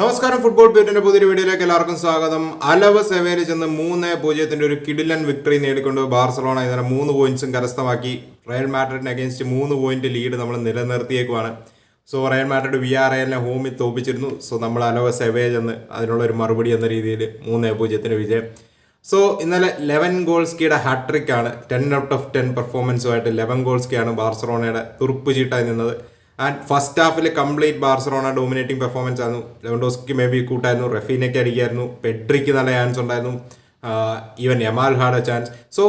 നമസ്കാരം ഫുട്ബോൾ പീറ്റിന്റെ പുതിയൊരു വീഡിയോയിലേക്ക് എല്ലാവർക്കും സ്വാഗതം. അലവ് സെവേയിൽ ചെന്ന് മൂന്ന് പൂജ്യത്തിന്റെ ഒരു കിഡിലൻ വിക്ടറി നേടിക്കൊണ്ട് ബാർസലോണ ഇന്നലെ മൂന്ന് പോയിന്റ്സും കരസ്ഥമാക്കി. റയൽ മാഡ്രിഡിന് അഗേൻസ്റ്റ് മൂന്ന് പോയിന്റ് ലീഡ് നമ്മൾ നിലനിർത്തിയേക്കുവാണ്. സോ റയൽ മാഡ്രിഡ് വി ആർ എല്ലിനെ ഹോമിൽ തോപ്പിച്ചിരുന്നു. സോ നമ്മൾ അലവ് സെവേ ചെന്ന് അതിനുള്ള ഒരു മറുപടി എന്ന രീതിയിൽ മൂന്ന് പൂജ്യത്തിന് വിജയം. സോ ഇന്നലെ ലെവൻ ഗോൾസ്കിയുടെ ഹാട്രിക് ആണ്. ടെൻ ഔട്ട് ഓഫ് ടെൻ പെർഫോമൻസുമായിട്ട് ലെവൻ ഗോൾസ്കിയാണ് ബാർസലോണയുടെ തുറുപ്പ് ചീട്ടായി നിന്നത്. ആൻഡ് ഫസ്റ്റ് ഹാഫിൽ കംപ്ലീറ്റ് ബാർസറോണ ഡോമിനേറ്റിംഗ് പെർഫോമൻസ് ആയിരുന്നു. ലെവൻഡോസ്ക്ക് മേ ബി കൂട്ടായിരുന്നു. റഫീനയ്ക്ക് അടിക്കായിരുന്നു. പെഡ്രിക്ക് നല്ല ചാൻസ് ഉണ്ടായിരുന്നു. Even Yamal had a chance so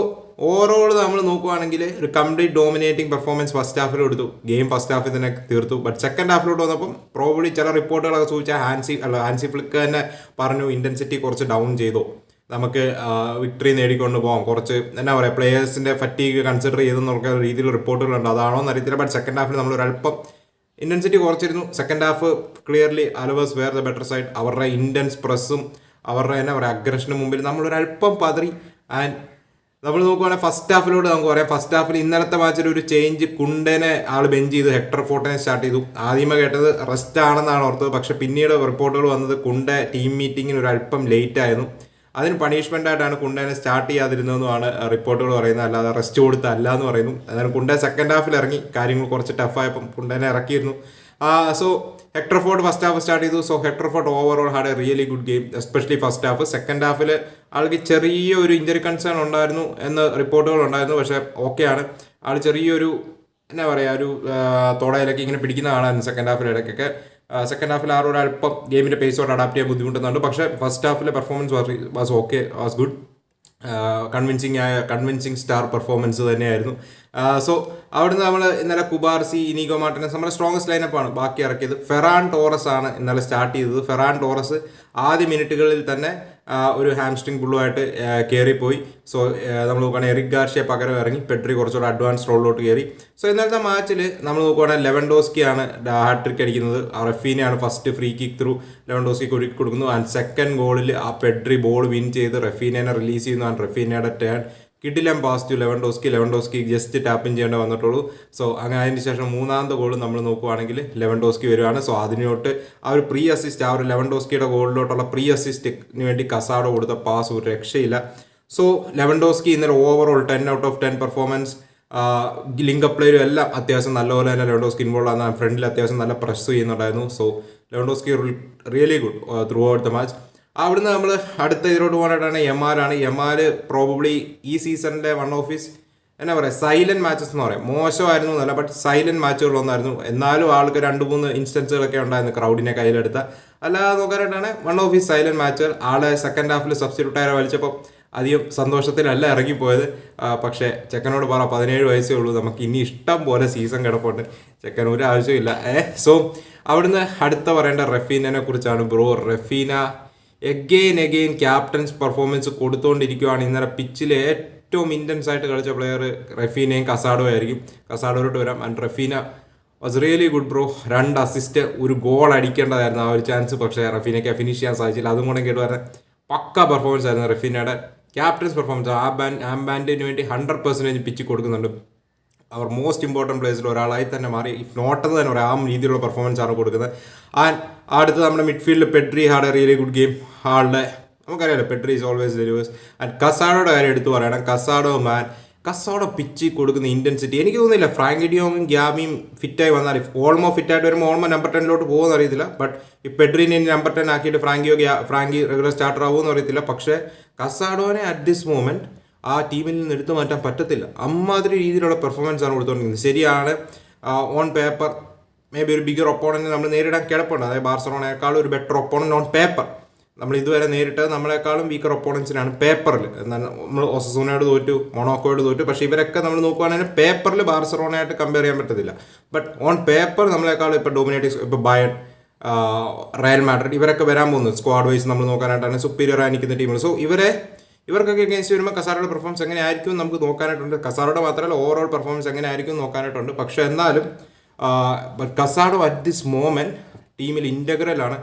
overall നമ്മൾ നോക്കുവാണെങ്കിൽ ഒരു കംപ്ലീറ്റ് ഡോമിനേറ്റിംഗ് പെർഫോമൻസ് ഫസ്റ്റ് ഹാഫിൽ കൊടുത്തു. ഗെയിം ഫസ്റ്റ് ഹാഫിൽ തന്നെ തീർത്തു. ബട്ട് സെക്കൻഡ് ഹാഫിലോട്ട് വന്നപ്പം പ്രോബ്ലി ചില റിപ്പോർട്ടുകളൊക്കെ സൂചിച്ചാൽ ഹാൻസി അല്ല ഹാൻസി ഫ്ലിക്ക് തന്നെ പറഞ്ഞു ഇന്റൻസിറ്റി കുറച്ച് ഡൗൺ ചെയ്തു. നമുക്ക് വിക്ടറി നേടിക്കൊണ്ട് പോകാം കുറച്ച് എന്നാ പറയുക പ്ലേയേഴ്സിന്റെ ഫറ്റീഗ് കൺസിഡർ ചെയ്തെന്നുള്ള രീതിയിൽ റിപ്പോർട്ടുകളുണ്ട്. അതാണോ എന്നറിയത്തില്ല ബട്ട് സെക്കൻഡ് ഹാഫിൽ നമ്മൾ ഒരല്പം intensity കുറച്ചിരുന്നു. Second half clearly Alaves were the better side അവരുടെ ഇന്റൻസ് പ്രസ്സും അവരുടെ എന്നാ പറയുക അഗ്രഷന് മുമ്പിൽ നമ്മൾ ഒരല്പം പതറി. ആൻഡ് നമ്മൾ നോക്കുവാണെങ്കിൽ ഫസ്റ്റ് ഹാഫിലോട് നമുക്ക് പറയാം. ഫസ്റ്റ് ഹാഫിൽ ഇന്നലത്തെ മാച്ചിൽ ഒരു ചേഞ്ച് കുണ്ടനെ ആൾ ബെഞ്ച് ചെയ്ത് ഹെക്ടർ ഫോർട്ടിനെ സ്റ്റാർട്ട് ചെയ്തു. ആദ്യമേ കേട്ടത് റെസ്റ്റ് ആണെന്നാണ് ഓർത്തത്. പക്ഷെ പിന്നീട് റിപ്പോർട്ടുകൾ വന്നത് കുണ്ടെ ടീം മീറ്റിങ്ങിന് ഒരു അല്പം ലേറ്റ് ആയിരുന്നു. അതിന് പണിഷ്മെന്റ് ആയിട്ടാണ് കുണ്ടേനെ സ്റ്റാർട്ട് ചെയ്യാതിരുന്നതെന്നാണ് റിപ്പോർട്ടുകൾ പറയുന്നത്. അല്ലാതെ റെസ്റ്റ് കൊടുത്ത അല്ല എന്ന് പറയുന്നു. അതായത് കുണ്ടേ സെക്കൻഡ് ഹാഫിൽ ഇറങ്ങി. കാര്യങ്ങൾ കുറച്ച് ടഫായപ്പം കുണ്ടനെ ഇറക്കിയിരുന്നു. So Hector Fort first half start ചെയ്തു. So Hector Fort overall had a really good game especially first half second ഹാഫിൽ ആൾക്ക് ചെറിയ ഒരു ഇഞ്ചറി കൺസേൺ ഉണ്ടായിരുന്നു എന്ന് റിപ്പോർട്ടുകൾ ഉണ്ടായിരുന്നു. പക്ഷേ ഓക്കെയാണ് ആൾ ചെറിയൊരു എന്നാ പറയുക ഒരു തോടയിലൊക്കെ ഇങ്ങനെ പിടിക്കുന്ന കാണാൻ സെക്കൻഡ് ഹാഫിൽ ഇടയ്ക്കൊക്കെ. സെക്കൻഡ് ഹാഫിൽ ആ ഒരു അല്പം ഗെയിമിന്റെ പേസോട് അഡാപ്റ്റ് ചെയ്യാൻ ബുദ്ധിമുട്ടുന്നുണ്ട്. പക്ഷേ first ഹാഫിലെ performance was okay was good convincing ആയ കൺവിൻസിങ് സ്റ്റാർ പെർഫോമൻസ് തന്നെയായിരുന്നു. സോ അവിടുന്ന് നമ്മൾ ഇന്നലെ കുബാർസി ഇനീഗോ മാർട്ടിനെ നമ്മുടെ സ്ട്രോങ്സ്റ്റ് ലൈനപ്പ് ആണ് ബാക്കി ഇറക്കിയത്. ഫെറാൻ ടോറസ് ആണ് ഇന്നലെ സ്റ്റാർട്ട് ചെയ്തത്. ഫെറാൻ ടോറസ് ആദ്യ മിനിറ്റുകളിൽ തന്നെ ഒരു ഹാംസ്ട്രിങ് ബുള്ളുമായിട്ട് കയറിപ്പോയി സോ നമ്മൾ നോക്കുകയാണെങ്കിൽ എറിക് ഗാർഷ്യ പകരം ഇറങ്ങി പെട്രി കുറച്ചുകൂടെ അഡ്വാൻസ് റോളിലോട്ട് കയറി സോ ഇന്നലത്തെ മാച്ചിൽ നമ്മൾ നോക്കുകയാണെങ്കിൽ ലെവൻ ഡോസ്കിയാണ് ഹാട്രിക് അടിക്കുന്നത്. റഫീനെയാണ് first free kick through Lewandowski കൊടുക്കുന്നു. ആൻഡ് സെക്കൻഡ് ഗോളിൽ ആ പെട്രി ബോൾ വിൻ ചെയ്ത് റഫീനെ റിലീസ് ചെയ്യുന്നു ആൻഡ് റഫീനയുടെ turn കിഡിലം pass to Lewandowski Lewandowski just tap in ചെയ്യേണ്ട വന്നിട്ടുള്ളൂ. സോ അങ്ങനെ അതിന് ശേഷം മൂന്നാമത്തെ ഗോൾ നമ്മൾ നോക്കുവാണെങ്കിൽ ലെവൻഡോസ്കി വരുവാണ്. സോ അതിനോട്ട് ആ ഒരു പ്രീ അസിസ്റ്റ് ആ ഒരു ലെവൻഡോസ്കിയുടെ ഗോളിലോട്ടുള്ള പ്രീ അസിസ്റ്റിന് വേണ്ടി കസാഡോ കൊടുത്ത പാസ് ഒരു രക്ഷയില്ല. സോ ലെവൻഡോസ്കി ഇന്നലെ overall ten out of ten performance link പ്ലെയറും എല്ലാം അത്യാവശ്യം നല്ലപോലെ തന്നെ ലെവൻഡോസ്കി ഇൻവോൾവ് ആണ് ഫ്രണ്ടിൽ അത്യാവശ്യം നല്ല പ്രസ് ചെയ്യുന്നുണ്ടായിരുന്നു. So Lewandowski really good throughout the match അവിടുന്ന് നമ്മൾ അടുത്ത ഇതിലോട്ട് പോകാനായിട്ടാണ് എം ആർ പ്രോബബ്ലി ഈ സീസണിന്റെ വൺ ഓഫ് ഹിസ് എന്നാ പറയുക സൈലന്റ് മാച്ചസ് എന്ന് പറയാം. മോശമായിരുന്നു എന്നല്ല ബട്ട് സൈലന്റ് മാച്ചുകൾ ഒന്നായിരുന്നു. എന്നാലും ആൾക്ക് രണ്ട് മൂന്ന് ഇൻസ്റ്റൻസുകളൊക്കെ ഉണ്ടായിരുന്നു ക്രൗഡിനെ കയ്യിലെടുത്ത. അല്ലാതെ നോക്കാനായിട്ടാണ് വൺ ഓഫ് ഹിസ് സൈലന്റ് മാച്ചുകൾ ആളെ സെക്കൻഡ് ഹാഫിൽ സബ്സ്റ്റിറ്റ്യൂട്ട് ആയ വലിച്ചപ്പോൾ അധികം സന്തോഷത്തിലല്ല ഇറങ്ങിപ്പോയത്. പക്ഷേ ചെക്കനോട് പറ പതിനേഴ് വയസ്സേ ഉള്ളൂ. നമുക്ക് ഇനി ഇഷ്ടം പോലെ സീസൺ കിടപ്പുണ്ട്. ചെക്കൻ ഒരു ആവശ്യമില്ല ഏ സോ അവിടുന്ന് അടുത്ത പറയേണ്ട റഫീനെ കുറിച്ചാണ് bro. Raphinha again again captain's performance കൊടുത്തുകൊണ്ടിരിക്കുകയാണ് ഇന്നലെ പിച്ചിൽ ഏറ്റവും ഇന്റൻസ് ആയിട്ട് കളിച്ച പ്ലെയർ റഫീനയും കസാഡോ ആയിരിക്കും. കസാഡോയിലോട്ട് വരാം. And Raphinha was really good bro രണ്ട് അസിസ്റ്റ് ഒരു ഗോൾ അടിക്കേണ്ടതായിരുന്നു. ആ ഒരു ചാൻസ് പക്ഷേ റഫീനയ്ക്ക് ഫിനിഷ് ചെയ്യാൻ സാധിച്ചില്ല. അതും കൂടെ കേട്ട് വരുന്നത് പക്ക പെർഫോമൻസ് ആയിരുന്നു റഫീനയുടെ ക്യാപ്റ്റൻസ് പെർഫോമൻസ് ആ ബാൻ ആ ബാൻഡിന് വേണ്ടി ഹൺഡ്രഡ് പെർസെന്റേജ് പിച്ച് കൊടുക്കുന്നുണ്ട്. അവർ മോസ്റ്റ് ഇമ്പോർട്ടന്റ് പ്ലേസിൽ ഒരാളായി തന്നെ മാറി ഇഫ് നോട്ട് എന്ന് തന്നെ പറയാം. ആ രീതിയിലുള്ള പെർഫോമൻസ് ആണ് കൊടുക്കുന്നത്. ആൻഡ് അടുത്ത് നമ്മുടെ മിഡ്ഫീൽഡിൽ Pedri had a really good game ആളുടെ നമുക്കറിയാലോ Pedri is always delivers and കസാഡോയുടെ കാര്യം എടുത്തു പറയണം. കസാഡോ മാൻ കസാഡോ പിച്ച് കൊടുക്കുന്ന ഇന്റൻസിറ്റി എനിക്ക് തോന്നുന്നില്ല ഫ്രാങ്ക് ഗ്യാമിയും ഫിറ്റായി വന്നാൽ ഓൾമോ ഫിറ്റായിട്ട് വരുമ്പോൾ ഓൾമോ നമ്പർ ടെന്നിലോട്ട് പോകുമെന്ന് അറിയത്തില്ല. ബട്ട് ഈ പെഡ്രിനെ നമ്പർ ടെൻ ആക്കിയിട്ട് ഫ്രാങ്കിയോ ഗ്യാ ഫ്രാങ്കി റെഗുലർ സ്റ്റാർട്ടർ ആവുമെന്ന് അറിയത്തില്ല. പക്ഷേ കസാഡോനെ അറ്റ് ദിസ് മോമെന്റ് ആ ടീമിൽ നിന്ന് എടുത്തു മാറ്റാൻ പറ്റത്തില്ല. അമ്മാതിരി രീതിയിലുള്ള പെർഫോമൻസ് ആണ് കൊടുത്തുകൊണ്ടിരിക്കുന്നത് ശരിയാണ് ഓൺ പേപ്പർ മേ ബി ഒരു ബിഗർ ഒപ്പോണന്റ് നമ്മൾ നേരിടാൻ കിടപ്പുണ്ട്. അതായത് ബാർസലോണയെക്കാളും ഒരു ബെറ്റർ ഒപ്പോണന്റ് ഓൺ പേപ്പർ നമ്മൾ ഇതുവരെ നേരിട്ട് നമ്മളെക്കാളും വീക്കർ ഒപ്പോണൻസിനാണ് പേപ്പറിൽ എന്നാൽ നമ്മൾ ഒസസൂനയോട് തോറ്റു മൊണോക്കോയോട് തോറ്റു. പക്ഷേ ഇവരൊക്കെ നമ്മൾ നോക്കുകയാണെങ്കിൽ പേപ്പറിൽ ബാർസലോണയായിട്ട് കമ്പയർ ചെയ്യാൻ പറ്റത്തില്ല. ബട്ട് ഓൺ പേപ്പർ നമ്മളെക്കാളും ഇപ്പോൾ ഡോമിനേറ്റ് ഇപ്പോൾ ബയൺ റയൽ മാഡ്രിഡ് ഇവരൊക്കെ വരാൻ പോകുന്നത് സ്ക്വാഡ് വൈസ് നമ്മൾ നോക്കാനായിട്ടാണ് സുപ്പീരിയർ ആയി നിൽക്കുന്ന ടീമുകൾ സോ ഇവരെ ഇവർക്കൊക്കെ അഗേൻസ്റ്റ് വരുമ്പോൾ കസാറയുടെ പെർഫോമൻസ് എങ്ങനെ ആയിരിക്കും നമുക്ക് നോക്കാനായിട്ടുണ്ട്. കസാറയുടെ മാത്രമല്ല ഓവറോൾ പെർഫോമൻസ് എങ്ങനെ ആയിരിക്കും നോക്കാനായിട്ടുണ്ട്. പക്ഷെ എന്നാലും കസാഡോ അറ്റ് ദിസ് മോമെന്റ് ടീമിൽ ഇന്റഗ്രൽ ആണ്.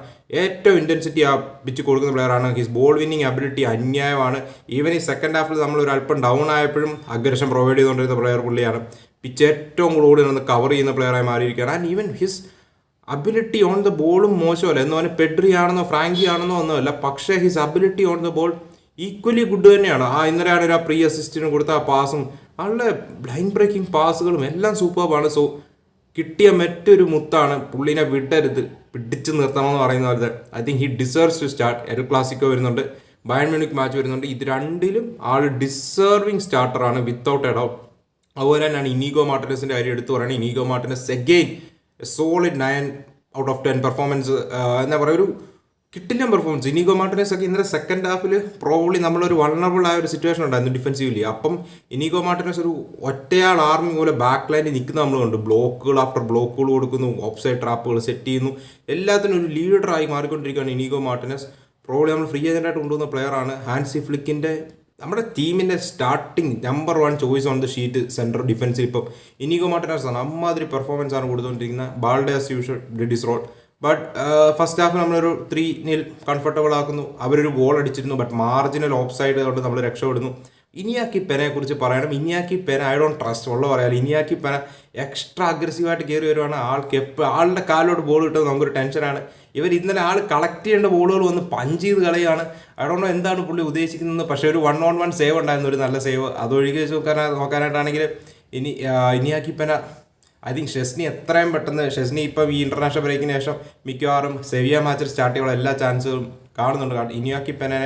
ഏറ്റവും ഇന്റൻസിറ്റി ആ പിച്ച് കൊടുക്കുന്ന പ്ലെയറാണ് ഹിസ് ബോൾ വിന്നിങ് അബിലിറ്റി അന്യായമാണ്. ഈവൻ ഈ സെക്കൻഡ് ഹാഫിൽ നമ്മൾ ഒരു അല്പം ഡൗൺ ആയപ്പോഴും അഗ്രഷൻ പ്രൊവൈഡ് ചെയ്തുകൊണ്ടിരുന്ന പ്ലെയർ പുള്ളിയാണ്. പിച്ച് ഏറ്റവും കൂടുതൽ നിന്ന് കവർ ചെയ്യുന്ന പ്ലെയറായി മാറിയിരിക്കുകയാണ്. And even his ability on the ബോളും മോശമല്ല. എന്ന് പറഞ്ഞാൽ പെഡ്രി ആണെന്നോ ഫ്രാങ്കി ആണെന്നോ ഒന്നുമല്ല. പക്ഷേ his ability on the ball equally good തന്നെയാണ്. ആ ഇന്നലെയാണ് ആ പ്രീ അസിസ്റ്റിന് കൊടുത്ത ആ പാസും ആളുടെ ബ്ലൈൻഡ് ബ്രേക്കിംഗ് പാസുകളും എല്ലാം സൂപ്പർബാണ് സോ കിട്ടിയ മറ്റൊരു മുത്താണ് പുള്ളിനെ വിടരുത് പിടിച്ചു നിർത്തണമെന്ന് പറയുന്ന പോലെ I think he deserves to start El Clasico വരുന്നുണ്ട് ബയൺ മ്യൂണിക് മാച്ച് വരുന്നുണ്ട്. ഇത് രണ്ടിലും ആൾ ഡിസേർവിങ് സ്റ്റാർട്ടറാണ് വിത്തൗട്ട് എ ഡൗട്ട് അതുപോലെ തന്നെയാണ് ഇനീഗോ മാർട്ടിനസിന്റെ കാര്യം എടുത്തു പറയുന്നത് Inigo Martinez സെഗെയിൻ solid nine out of ten performance എന്താ പറയുക ഒരു കിട്ടില്ല പെർഫോമൻസ് ഇനീഗോ മാർട്ടിനസ് ഒക്കെ ഇന്നലെ സെക്കൻഡ് ഹാഫിൽ പ്രോബ്ലി നമ്മളൊരു വൾണറബിൾ ആയ ഒരു സിറ്റുവേഷൻ ഉണ്ടായിരുന്നു ഡിഫൻസീവ്ലി അപ്പം ഇനീഗോ മാർട്ടിനസ് ഒരു ഒറ്റയാൾ ആർമി പോലെ ബാക്ക് ലൈനിൽ നിൽക്കുന്ന നമ്മൾ കണ്ടു. ബ്ലോക്കുകൾ ആഫ്റ്റർ ബ്ലോക്കുകൾ കൊടുക്കുന്നു ഓഫ് സൈഡ് ട്രാപ്പുകൾ സെറ്റ് ചെയ്യുന്നു. എല്ലാത്തിനും ഒരു ലീഡറായി മാറിക്കൊണ്ടിരിക്കുകയാണ് ഇനീഗോ മാർട്ടിനസ് പ്രോബ്ലി നമ്മൾ ഫ്രീ ഏജന്റായിട്ട് കൊണ്ടുവന്ന പ്ലെയറാണ് ഹാൻസി ഫ്ലിക്കിന്റെ നമ്മുടെ ടീമിന്റെ starting number one choice on the sheet central ഡിഫൻസിൽ ഇപ്പം. ഇനിഗോ മാർട്ടിനസ് ആണ് അമ്മാതിരി പെർഫോമൻസ് ആണ് കൊടുത്തുകൊണ്ടിരിക്കുന്നത് Balde's usual ഡിഡിസ് road but first half നമ്മളൊരു ത്രീ നിൽ കംഫർട്ടബിൾ ആക്കുന്നു. അവരൊരു ഗോൾ അടിച്ചിരുന്നു ബട്ട് മാർജിനൽ ഓഫ് സൈഡ് കൊണ്ട് നമ്മൾ രക്ഷപ്പെടുന്നു. ഇനിയാക്കി പെനയെ കുറിച്ച് പറയണം. Inaki Pena I don't trust ഉള്ള പറയാം ഇനിയാക്കി പെന എക്സ്ട്രാ അഗ്രസീവായിട്ട് കയറി വരുവാണ് ആൾക്ക് എപ്പോൾ ആളുടെ കാലിലോട്ട് ബോൾ കിട്ടുന്നത് നമുക്കൊരു ടെൻഷനാണ് ഇവർ ഇന്നലെ ആൾ കളക്ട് ചെയ്യേണ്ട ബോളുകൾ വന്ന് പഞ്ച് ചെയ്ത് കളയാണ്. ഐ ഡോണ്ട് നോ എന്താണ് പുള്ളി ഉദ്ദേശിക്കുന്നത്. പക്ഷേ ഒരു വൺ ഓൺ വൺ സേവ് ഉണ്ടായിരുന്നു ഒരു നല്ല സേവ് അതൊഴികെ വെച്ച് നോക്കാനാ നോക്കാനായിട്ടാണെങ്കിൽ ഇനി Inaki Pena I think Szczesny എത്രയും പെട്ടെന്ന് ഷെസ്നി ഇപ്പം ഈ ഇന്റർനാഷണൽ ബ്രേക്കിന് ശേഷം മിക്കവാറും സെവിയ മാച്ചിൽ സ്റ്റാർട്ട് ചെയ്യാനുള്ള എല്ലാ ചാൻസുകളും കാണുന്നുണ്ട്. കാരണം ഇനിയാക്കി പെനെ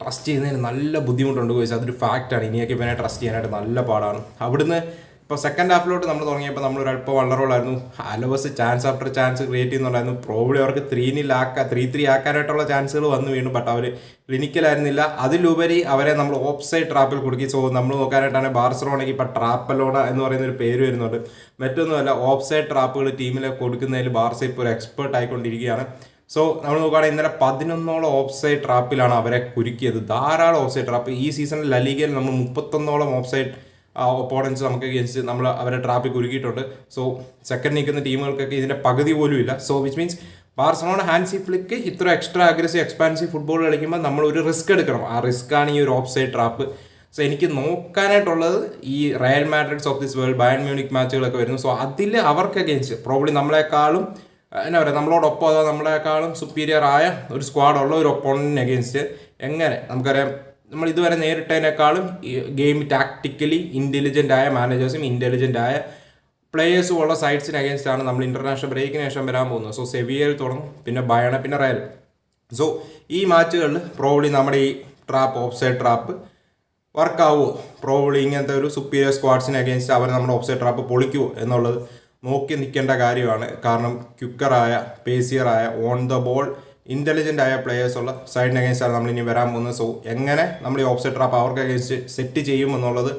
ട്രസ്റ്റ് ചെയ്യുന്നതിന് നല്ല ബുദ്ധിമുട്ടുണ്ട് ചോദിച്ചാൽ അതൊരു ഫാക്റ്റാണ് ഇനിയാക്കി പെനെ ട്രസ്റ്റ് ചെയ്യാനായിട്ട് നല്ല പാടാണ്. അവിടുന്ന് ഇപ്പോൾ സെക്കൻഡ് ഹാഫിലോട്ട് നമ്മൾ തുടങ്ങിയപ്പോൾ നമ്മൾ ഒരു അല്പം വളറോളായിരുന്നു Alaves chance after chance create ചെയ്യുന്നുണ്ടായിരുന്നു. പ്രോബ്ലി അവർക്ക് ത്രീ നിലാക്കാൻ ത്രീ ത്രീ ആക്കാനായിട്ടുള്ള ചാൻസുകൾ വന്നു വീണു. ബട്ട് അവർ ക്ലിനിക്കലായിരുന്നില്ല അതിലുപരി അവരെ നമ്മൾ ഓഫ് സൈഡ് ട്രാപ്പിൽ കൊടുക്കി. സോ നമ്മൾ നോക്കാനായിട്ടാണ് ബാർസലോണയ്ക്ക് ഇപ്പോൾ ട്രാപ്പലോണ എന്ന് പറയുന്ന ഒരു പേര് വരുന്നുണ്ട്. മറ്റൊന്നുമല്ല ഓഫ് സൈഡ് ട്രാപ്പുകൾ ടീമിലെ കൊടുക്കുന്നതിൽ ബാർസ ഇപ്പോൾ ഒരു എക്സ്പേർട്ട് ആയിക്കൊണ്ടിരിക്കുകയാണ്. സോ നമ്മൾ നോക്കുകയാണെങ്കിൽ ഇന്നലെ പതിനൊന്നോളം ഓഫ് സൈഡ് ട്രാപ്പിലാണ് അവരെ കുരുക്കിയത്. ധാരാളം ഓഫ് സൈഡ് ട്രാപ്പ് ഈ സീസണിൽ ലലീഗയിൽ നമ്മൾ മുപ്പത്തൊന്നോളം ഓഫ് സൈഡ് ഒപ്പോണൻസ് നമുക്ക് അഗേൻസ്റ്റ് നമ്മൾ അവരെ ട്രാഫിക് കുരുക്കിയിട്ടുണ്ട് സോ സെക്കൻഡ് നിൽക്കുന്ന ടീമുകൾക്കൊക്കെ ഇതിന്റെ പകുതി പോലും ഇല്ല. So which means Barcelona Hansi Flick ഇത്ര എക്സ്ട്രാ അഗ്രസീവ് എക്സ്പാൻസീവ് ഫുട്ബോൾ കളിക്കുമ്പോൾ നമ്മൾ ഒരു റിസ്ക് എടുക്കണം. ആ റിസ്ക് ആണ് ഈ ഒരു ഓഫ് സൈഡ് ട്രാപ്പ് സോ എനിക്ക് നോക്കാനായിട്ടുള്ളത് ഈ Real Madrid's of this world Bayern Munich മാച്ചുകളൊക്കെ വരുന്നു. സോ അതിൽ അവർക്ക് അഗേൻസ്റ്റ് പ്രോബ്ലി നമ്മളെക്കാളും എന്നാ പറയുക നമ്മളോടൊപ്പം അതോ നമ്മളെക്കാളും സുപ്പീരിയർ ആയ ഒരു സ്ക്വാഡുള്ള ഒരു ഒപ്പോണന്റിന് അഗേൻസ്റ്റ് എങ്ങനെ? നമുക്കറിയാം നമ്മൾ ഇതുവരെ നേരിട്ടതിനേക്കാളും ഗെയിം ടാക്ടിക്കലി ഇന്റലിജന്റ് ആയ മാനേജേഴ്സും ഇന്റലിജന്റ് ആയ പ്ലേയേഴ്സും ഉള്ള സൈഡ്സിന് അഗേൻസ്റ്റ് ആണ് നമ്മൾ ഇന്റർനാഷണൽ ബ്രേക്കിന് ശേഷം വരാൻ പോകുന്നത്. സോ സെവിയയിൽ തുടങ്ങും പിന്നെ ബയണ പിന്നെ റയൽ സോ ഈ മാച്ചുകളിൽ പ്രോബ്ലി നമ്മുടെ ഈ ട്രാപ്പ് ഓഫ് സൈഡ് ട്രാപ്പ് വർക്കാവുമോ പ്രോബ്ലി ഇങ്ങനത്തെ ഒരു സുപ്പീരിയർ സ്ക്വാഡ്സിന് അഗേൻസ്റ്റ് അവർ നമ്മുടെ ഓഫ് സൈഡ് ട്രാപ്പ് പൊളിക്കുമോ എന്നുള്ളത് നോക്കി നിൽക്കേണ്ട കാര്യമാണ്. കാരണം ക്യുക്കറായ പേസിയറായ ഓൺ ദ ബോൾ ഇന്റലിജന്റ് ആയ പ്ലേയേഴ്സുള്ള സൈഡിന് അഗേൻസ്റ്റാണ് നമ്മൾ ഇനി വരാൻ പോകുന്നത്. സോ എങ്ങനെ നമ്മൾ ഈ ഓപ്സെറ്റ് ട്രാപ്പ് അവർക്ക് അഗേൻസ്റ്റ് സെറ്റ് ചെയ്യും എന്നുള്ളത്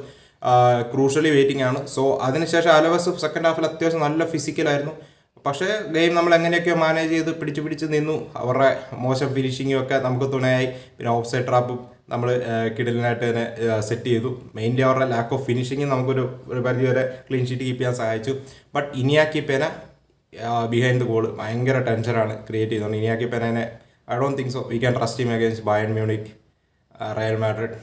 ക്രൂഷ്യലി വെയിറ്റിംഗ് ആണ്. സോ അതിനുശേഷം അലവസ് സെക്കൻഡ് ഹാഫിൽ അത്യാവശ്യം നല്ല ഫിസിക്കലായിരുന്നു പക്ഷേ ഗെയിം നമ്മൾ എങ്ങനെയൊക്കെയോ മാനേജ് ചെയ്ത് പിടിച്ച് പിടിച്ച് നിന്നു. അവരുടെ മോശം ഫിനിഷിങ്ങും ഒക്കെ നമുക്ക് തുണയായി. പിന്നെ ഓഫ് ട്രാപ്പും നമ്മൾ കിടലിനായിട്ട് തന്നെ സെറ്റ് ചെയ്തു. മെയിൻലി അവരുടെ ലാക്ക് ഓഫ് ഫിനിഷിങ് നമുക്കൊരു ഒരു പരിധി വരെ ക്ലീൻ ഷീറ്റ് കീപ്പ് ചെയ്യാൻ സഹായിച്ചു. ബട്ട് ഇനിയാക്കി പേന ബിഹൈൻഡ് ദ ഗോൾ ഭയങ്കര ടെൻഷനാണ് ക്രിയേറ്റ് ചെയ്തുകൊണ്ട് Inaki പേനെ I don't think so we can trust him against Bayern Munich Real Madrid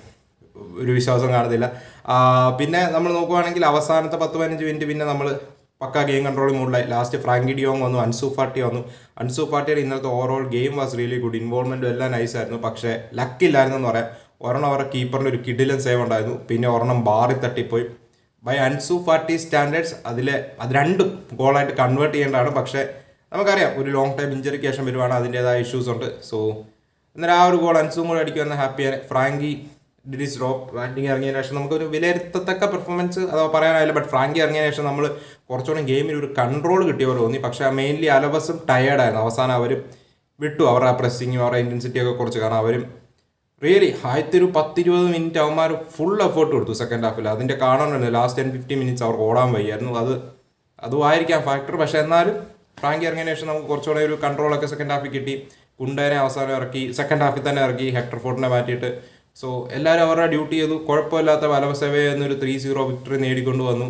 ഒരു വിശ്വാസം കാണുന്നില്ല ആ, പിന്നെ നമ്മൾ നോക്കുവാണെങ്കിൽ അവസാനത്തെ പത്ത് പതിനഞ്ച് മിനിറ്റ് പിന്നെ നമ്മൾ പക്ക ഗെയിം കൺട്രോളിംഗ് മൂഡിലായി ലാസ്റ്റ് ഫ്രാങ്കി ഡിയോങ് വന്നു അൻസു ഫാട്ടി വന്നു. അൻസു ഫാട്ടിയുടെ ഇന്നലത്തെ overall game was really good ഇൻവോൾവ്മെന്റും എല്ലാം നൈസായിരുന്നു പക്ഷേ ലക്കില്ലായിരുന്നു എന്ന് പറയാം. ഒരെണ്ണം അവരുടെ കീപ്പറിന്റെ ഒരു കിഡിലും സേവ് ഉണ്ടായിരുന്നു. പിന്നെ ഒരെണ്ണം ബാറി തട്ടിപ്പോയി ബൈ അൻസു ഫാർട്ടി സ്റ്റാൻഡേർഡ്സ് അതിലെ അത് രണ്ടും ഗോളായിട്ട് കൺവേർട്ട് ചെയ്യേണ്ടതാണ്. പക്ഷേ നമുക്കറിയാം ഒരു ലോങ് ടൈം ഇഞ്ചറിക്ക് ശേഷം വരുവാണ് അതിന്റെതായ ഇഷ്യൂസ് ഉണ്ട്. സോ അന്നേരം ആ ഒരു ഗോൾ അൻസും കൂടെ അടിക്കുമെന്ന് ഹാപ്പിയാണ്. ഫ്രാങ്കി ഡിഡിസ് ഡ്രോപ്പ് ബാറ്റിംഗ് ഇറങ്ങിയതിന് ശേഷം നമുക്കൊരു വിലയിരുത്തത്തക്ക പെർഫോമൻസ് അതോ പറയാനായില്ല ബട്ട് ഫ്രാങ്കി ഇറങ്ങിയതിന് ശേഷം നമ്മൾ കുറച്ചുകൂടി ഗെയിമിൽ ഒരു കൺട്രോൾ കിട്ടിയ പോലെ തോന്നി. പക്ഷേ മെയിൻലി അലവസും ടയേർഡായിരുന്നു അവസാനം അവർ വിട്ടു. അവരുടെ ആ പ്രസ്സിങ്ങും അവരുടെ ഇന്റൻസിറ്റിയൊക്കെ കുറച്ച്. കാരണം അവരും റിയലി ആദ്യത്തെ ഒരു പത്തിരുപത് മിനിറ്റ് അവന്മാർ ഫുൾ എഫേർട്ട് കൊടുത്തു സെക്കൻഡ് ഹാഫിൽ അതിന്റെ കാണാനുണ്ട് ലാസ്റ്റ് ടെൻ ഫിഫ്റ്റീൻ മിനിറ്റ്സ് അവർക്ക് ഓടാൻ വയ്യായിരുന്നു. അത് അതുമായിരിക്കാം ഫാക്ടർ പക്ഷേ എന്നാലും ഫ്രാങ്കി ഇറങ്ങിയ ശേഷം നമുക്ക് കുറച്ചുകൂടെ ഒരു കൺട്രോളൊക്കെ സെക്കൻഡ് ഹാഫിൽ കിട്ടി. കുണ്ടേനെ അവസാനം ഇറക്കി. സെക്കൻഡ് ഹാഫിൽ തന്നെ ഇറക്കി. ഹെക്ടർ ഫോർട്ടിനെ മാറ്റിയിട്ട്. സോ എല്ലാവരും അവരുടെ ഡ്യൂട്ടി ചെയ്തു. കുഴപ്പമില്ലാത്ത വലവസേവ എന്നൊരു ത്രീ സീറോ വിക്ടറി നേടിക്കൊണ്ട് വന്നു.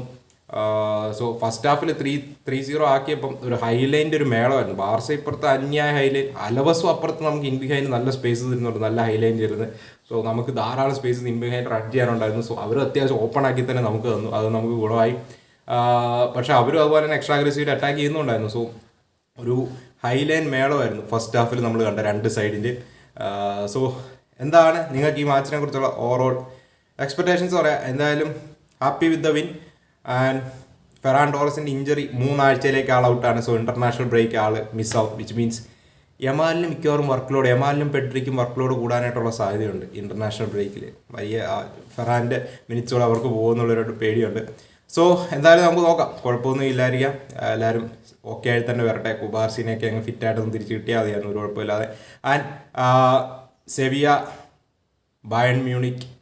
സോ ഫസ്റ്റ് ഹാഫിൽ ത്രീ ത്രീ സീറോ ആക്കിയപ്പം ഒരു ഹൈലൈന്റെ ഒരു മേളമായിരുന്നു. ബാർസ ഇപ്പുറത്ത് അന്യായ ഹൈലൈൻ അലവസും അപ്പുറത്ത് നമുക്ക് ഇൻബിഹൈന് നല്ല സ്പേസ് തരുന്നുണ്ട് നല്ല ഹൈലൈൻ തരുന്നത്. സോ നമുക്ക് ധാരാളം സ്പേസ് ഇൻബിഹൈൻ റൺ ചെയ്യാനുണ്ടായിരുന്നു. സോ അവർ അത്യാവശ്യം ഓപ്പൺ ആക്കി തന്നെ നമുക്ക് തന്നു. അത് നമുക്ക് ഗുണമായി. പക്ഷേ അവരും അതുപോലെ തന്നെ എക്സ്ട്രാ അഗ്രസീവ് അറ്റാക്ക് ചെയ്യുന്നുണ്ടായിരുന്നു. സോ ഒരു ഹൈലൈൻ മേളമായിരുന്നു ഫസ്റ്റ് ഹാഫിൽ നമ്മൾ കണ്ട രണ്ട് സൈഡിന്റെ സോ എന്താണ് നിങ്ങൾക്ക് ഈ മാച്ചിനെ കുറിച്ചുള്ള ഓവറോൾ എക്സ്പെക്ടേഷൻസ് പറയാം. എന്തായാലും happy with the win and Ferran ടോറസിന്റെ injury മൂന്നാഴ്ചയിലേക്ക് ആൾ ഔട്ടാണ് സോ ഇന്റർനാഷണൽ ബ്രേക്ക് ആൾ മിസ് ഔട്ട് വിച്ച് മീൻസ് യമാലിനും മിക്കവാറും വർക്ക് ലോഡ് യമാലിനും പെട്രിക്കും വർക്ക് ലോഡ് കൂടാനായിട്ടുള്ള സാധ്യതയുണ്ട് ഇന്റർനാഷണൽ ബ്രേക്കിൽ വലിയ ഫെറാന്റെ മിനിറ്റ്സോട് അവർക്ക് പോകുന്നുള്ളൊരു പേടിയുണ്ട്. സോ എന്തായാലും നമുക്ക് നോക്കാം. കുഴപ്പമൊന്നും ഇല്ലായിരിക്കാം. എല്ലാവരും ഓക്കെ ആയി തന്നെ വരട്ടെ. കുബാർസിനെയൊക്കെ അങ്ങ് ഫിറ്റായിട്ടൊന്ന് തിരിച്ച് കിട്ടിയാൽ മതിയായിരുന്നു ഒരു കുഴപ്പമില്ലാതെ. ആൻഡ് സെവിയ ബയൺ മ്യൂണിക്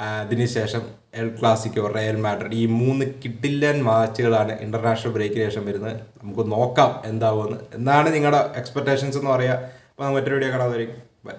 അതിനുശേഷം എൽ ക്ലാസിക്കോ റയൽ മാഡ്രിഡ് ഈ മൂന്ന് കിഡില്ലൻ മാച്ചുകളാണ് ഇന്റർനാഷണൽ ബ്രേക്കിന് ശേഷം വരുന്നത്. നമുക്ക് നോക്കാം എന്താവുമെന്ന്. എന്താണ് നിങ്ങളുടെ എക്സ്പെക്റ്റേഷൻസ് എന്ന് പറയുക അപ്പോൾ മറ്റൊരു വീഡിയോ കാണാതെ ബൈ